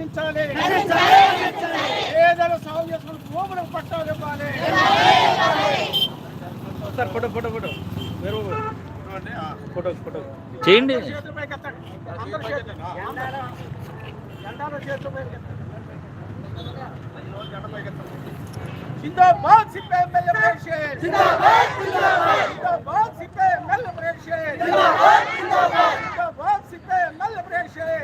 నశించాలి పేదలు సాగు చేసుకుని భూములకు పట్టాలు ఇవ్వాలి. Sir photo photo photo. మీరు ఫోటో ఫోటో. చేయండి. చేతుల పైకి ఎత్తండి. జెండా పైకి ఎత్తండి. జిందాబాద్ సిపిఐ ఎమ్మెల్యే ప్రేషేట్. జిందాబాద్ సిపిఐ ఎమ్మెల్యే ప్రేషేట్. జిందాబాద్ సిపిఐ ఎమ్మెల్యే పట్టాలు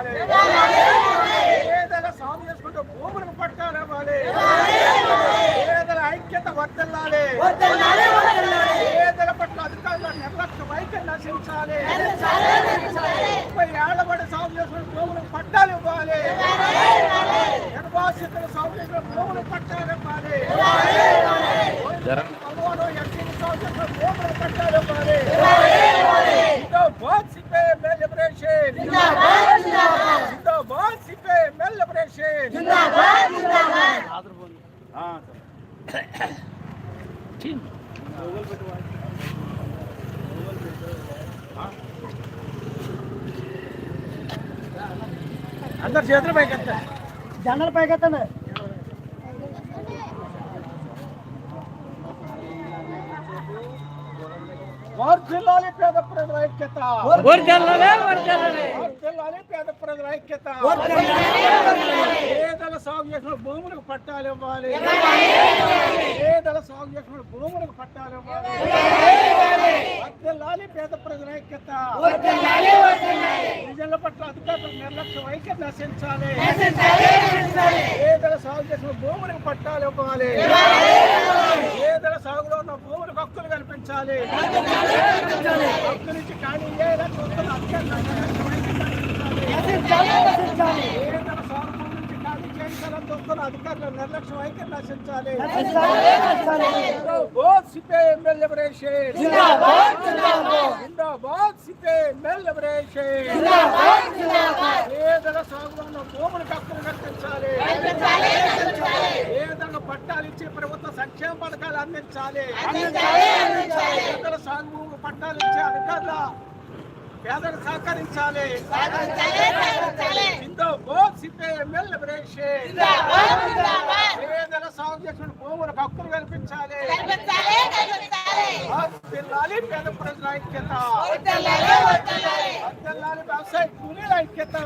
ఇవ్వాలి పేదల సాగు చేసుకుంటూ భూములకు పట్టాలు ఇవ్వాలి పేదల ఐక్యత వర్తిల్లాలి పేదల పట్ల అధికారుల నిర్లక్ష్య వైఖరి నశించాలి. ముప్పై ఏళ్ళ పడి సాగు చేసుకుని భూములకు పట్టాలు ఇవ్వాలి. నిర్వాసితులు సాగు చేసుకుని భూములకు పట్టాలు ఇవ్వాలి. పదవాడు ఎస్సీలు సాగు చేసుకుని భూములకు పట్టాలు ఇవ్వాలి జిందాబాద్ సిపిఐ ఎమ్మెల్యే ప్రేషేట్ జిందాబాద్ సిపిఐ ఎమ్మెల్యే ప్రేషేట్ చేయండి అందరు చేతులు పైకి ఎత్తారు వర్ధిల్లాలి పేద ప్రజల ఐక్యత. వర్ధిల్లాలి, వర్ధిల్లాలి. వర్ధిల్లాలి పేద ప్రజల ఐక్యత. పేదల సాగు చేసిన భూములకు పట్టాలు ఇవ్వాలి. పేదల సాగు చేసిన భూములకు పట్టాలు ఇవ్వాలి. వర్ధిల్లాలి పేద ప్రజల ఐక్యత. ప్రజల పట్ల అధికారుల నిర్లక్ష్య వైఖరి నశించాలి. పేదల సాగు చేసిన భూములకు పట్టాలు ఇవ్వాలి. పేదల సాగులో ఉన్న భూములకు హక్కులు కల్పించాలి. హక్కు నుంచి ఖాళీ చేయాలని చూస్తున్న అధికారుల నిర్లక్ష్య వైఖరి నశించాలి. పేదల సాగు భూమి నుంచి చూస్తున్న అధికారుల నిర్లక్ష్య వైఖరి నశించాలి పేదల సాగులో ఉన్న భూములకు హక్కులు కల్పించాలి పేదలకు పట్టాలు ఇచ్చి ప్రభుత్వ సంక్షేమ పథకాలు అందించాలి? పేదల సాగు పట్టాలు ఇచ్చే అధికారుల పేదలకు సహకరించాలి. పేదల సాగు చేసిన భూములకు హక్కులు కల్పించాలి. వర్ధిల్లాలి పేద ప్రజల ఐక్యత. వర్ధిల్లాలి వ్యవసాయ కూలీల ఐక్యత.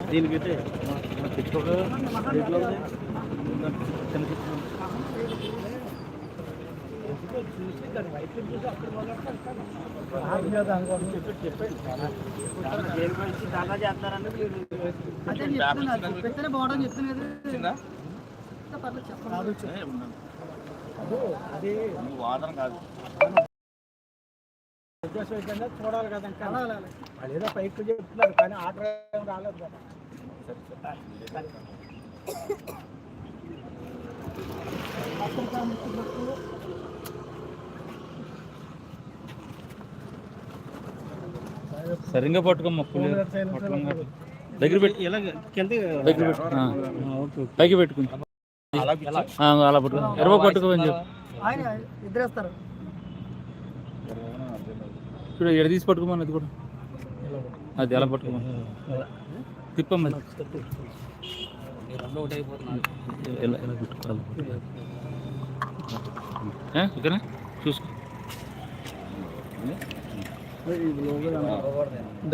దీనికైతే అదే చెప్తున్నారు వాదన కాదు. ఉద్దేశం ఏంటంటే చూడాలి కదా. వాళ్ళు ఏదో పైకి చెప్తున్నారు కానీ ఆర్డర్ ఏం రాలేదు కదా. సరిగ్గా పట్టుకోమ్మ పులి. దగ్గర పెట్టి. దగ్గర పెట్టు. ఆ. పైకి పెట్టుకుని ఆ, అలా పట్టుకో. ఇరవై పట్టుకోమని చెప్పు. ఆయన ఇద్దరేస్తారు. చూడు ఎడ తీసి పట్టుకోమని అది కూడా. అది ఎలా పట్టుకోమని తిప్పమ్మది ఎలా ఎలా పెట్టుకోవాలి ఏ, ఓకేనా? చూసుకో.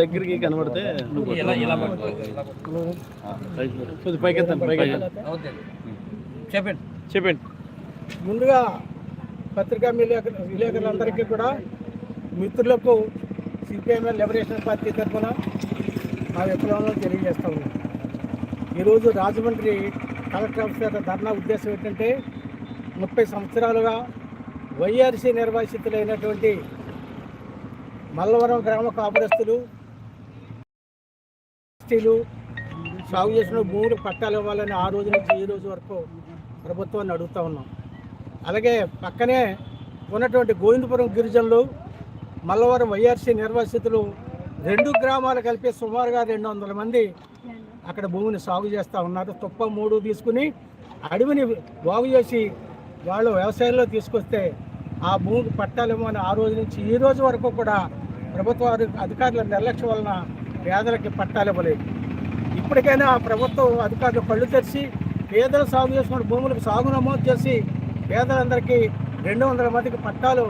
దగ్గరికి కనబడితే కొద్ది. చెప్పండి. చెప్పండి. ముందుగా పత్రికా విలేకరు విలేకరులందరికీ కూడా మిత్రులకు సిపిఎంఎల్ లిబరేషన్ పార్టీ తరఫున మా విప్లవంలో తెలియజేస్తా ఉన్నాం ఈరోజు రాజమండ్రి కలెక్టర్ ఆఫీస్ దగ్గర ధర్నా ఉద్దేశం ఏంటంటే ముప్పై సంవత్సరాలుగా వైఆర్సీ నిర్వాసితులైనటువంటి మల్లవరం గ్రామ కాపురస్తులు ఎస్టీలు సాగు చేసిన భూములు పట్టాలు ఇవ్వాలని ఆ రోజు నుంచి ఈ రోజు వరకు ప్రభుత్వాన్ని అడుగుతా ఉన్నాం. అలాగే పక్కనే ఉన్నటువంటి గోవిందపురం గిరిజనులు మల్లవరం వైఆర్సీ నిర్వాసితులు రెండు గ్రామాలు కలిపి సుమారుగా రెండు వందల మంది అక్కడ భూమిని సాగు చేస్తూ ఉన్నారు. తుప్ప మూడు తీసుకుని అడవిని బాగు చేసి వాళ్ళు వ్యవసాయంలో తీసుకొస్తే ఆ భూమికి పట్టాలేమో అని ఆ రోజు నుంచి ఈ రోజు వరకు కూడా ప్రభుత్వ అధికారుల నిర్లక్ష్యం వలన పేదలకి పట్టాలు ఇవ్వలేదు. ఇప్పటికైనా ఆ ప్రభుత్వం అధికారులు కళ్ళు తెరిచి పేదలు సాగు చేసుకున్న భూములకు సాగు నమోదు చేసి పేదలందరికీ రెండు వందల మందికి పట్టాలు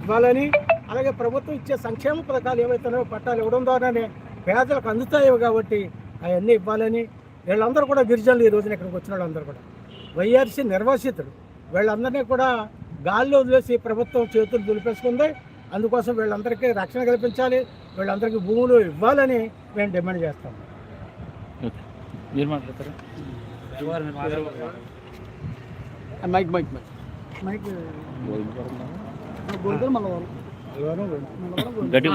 ఇవ్వాలని అలాగే ప్రభుత్వం ఇచ్చే సంక్షేమ పథకాలు ఏవైతున్నాయో పట్టాలు ఇవ్వడం ద్వారానే పేదలకు అందుతాయి కాబట్టి అవన్నీ ఇవ్వాలని వీళ్ళందరూ కూడా గిరిజనులు ఈ రోజున ఇక్కడికి వచ్చిన వాళ్ళందరూ కూడా. వైఆర్సీ నిర్వాసితుడు వీళ్ళందరినీ కూడా గాల్లో వదిలేసి ప్రభుత్వం చేతులు దులిపేసుకుంది. అందుకోసం వీళ్ళందరికీ రక్షణ కల్పించాలి వీళ్ళందరికీ భూములు ఇవ్వాలని మేము డిమాండ్ చేస్తాం మీరు మాట్లాడతారా మైక్ మైక్ మైక్ మైక్ గొంతులు మళ్ళీ గట్టి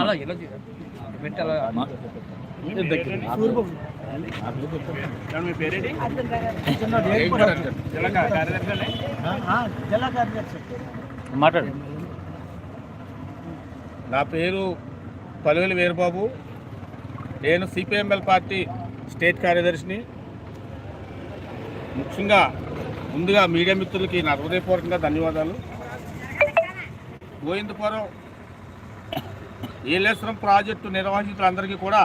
జిల్లా కార్యదర్శి మాట్లాడు నా పేరు పలువెలి వీరబాబు. నేను సిపిఎంఎల్ పార్టీ స్టేట్ కార్యదర్శిని. ముఖ్యంగా ముందుగా మీడియా మిత్రులకి నా హృదయపూర్వకంగా ధన్యవాదాలు. గోవిందపురం ఏలేశ్వరం ప్రాజెక్టు నిర్వాసితులందరికీ కూడా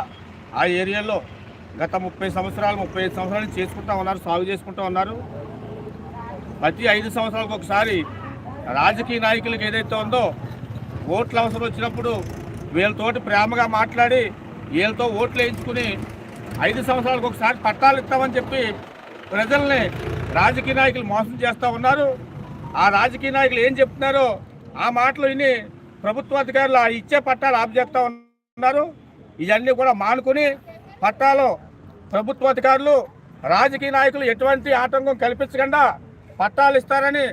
ఆ ఏరియాలో గత ముప్పై సంవత్సరాలు ముప్పై ఐదు సంవత్సరాలు చేసుకుంటా ఉన్నారు సాగు చేసుకుంటూ ఉన్నారు. ప్రతి ఐదు సంవత్సరాలకు ఒకసారి రాజకీయ నాయకులకు ఏదైతే ఉందో ఓట్లు అవసరం వచ్చినప్పుడు వీళ్ళతోటి ప్రేమగా మాట్లాడి వీళ్ళతో ఓట్లు వేయించుకుని ఐదు సంవత్సరాలకు ఒకసారి పట్టాలు ఇస్తామని చెప్పి ప్రజల్ని రాజకీయ నాయకులు మోసం చేస్తూ ఉన్నారు. ఆ రాజకీయ నాయకులు ఏం చెప్తున్నారో ఆ మాటలు విని ప్రభుత్వ అధికారులు ఆ ఇచ్చే పట్టాలు ఆపు చేస్తూ ఉన్నారు. ఇవన్నీ కూడా మానుకుని పట్టాలు ప్రభుత్వ అధికారులు రాజకీయ నాయకులు ఎటువంటి ఆటంకం కల్పించకుండా పట్టాలు ఇస్తారని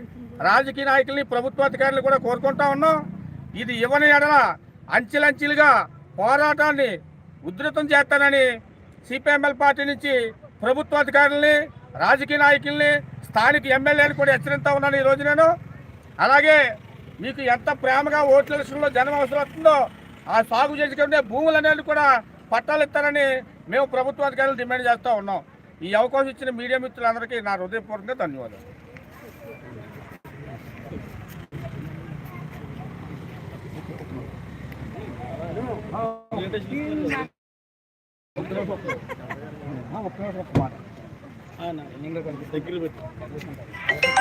రాజకీయ నాయకుల్ని ప్రభుత్వ అధికారులు కూడా కోరుకుంటా ఉన్నాం. ఇది ఇవ్వని ఎడల అంచెలంచెలుగా పోరాటాన్ని ఉధృతం చేస్తానని సిపిఎంఎల్ పార్టీ నుంచి ప్రభుత్వ అధికారుల్ని రాజకీయ నాయకుల్ని స్థానిక ఎమ్మెల్యేని కూడా హెచ్చరిస్తా ఉన్నాను ఈ రోజు నేను. అలాగే మీకు ఎంత ప్రేమగా ఓట్ల విషయంలో జనం అవసరం వస్తుందో ఆ సాగు చేసుకునే భూములు అనేది కూడా పట్టాలు ఇస్తారని మేము ప్రభుత్వ అధికారులు డిమాండ్ చేస్తూ ఉన్నాం. ఈ అవకాశం ఇచ్చిన మీడియా మిత్రులందరికీ నా హృదయపూర్వకంగా ధన్యవాదాలు.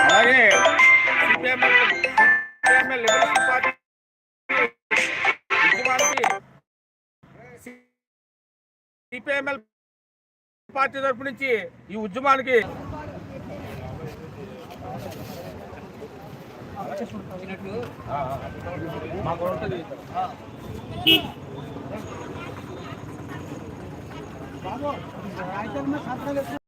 అలాగే సిపిఎంఎల్ పార్టీ తరఫు తరపు నుంచి ఈ ఉద్యమానికి మాకు ఉంటుంది సంతకాలు పెట్టు. అందరూ కాదు,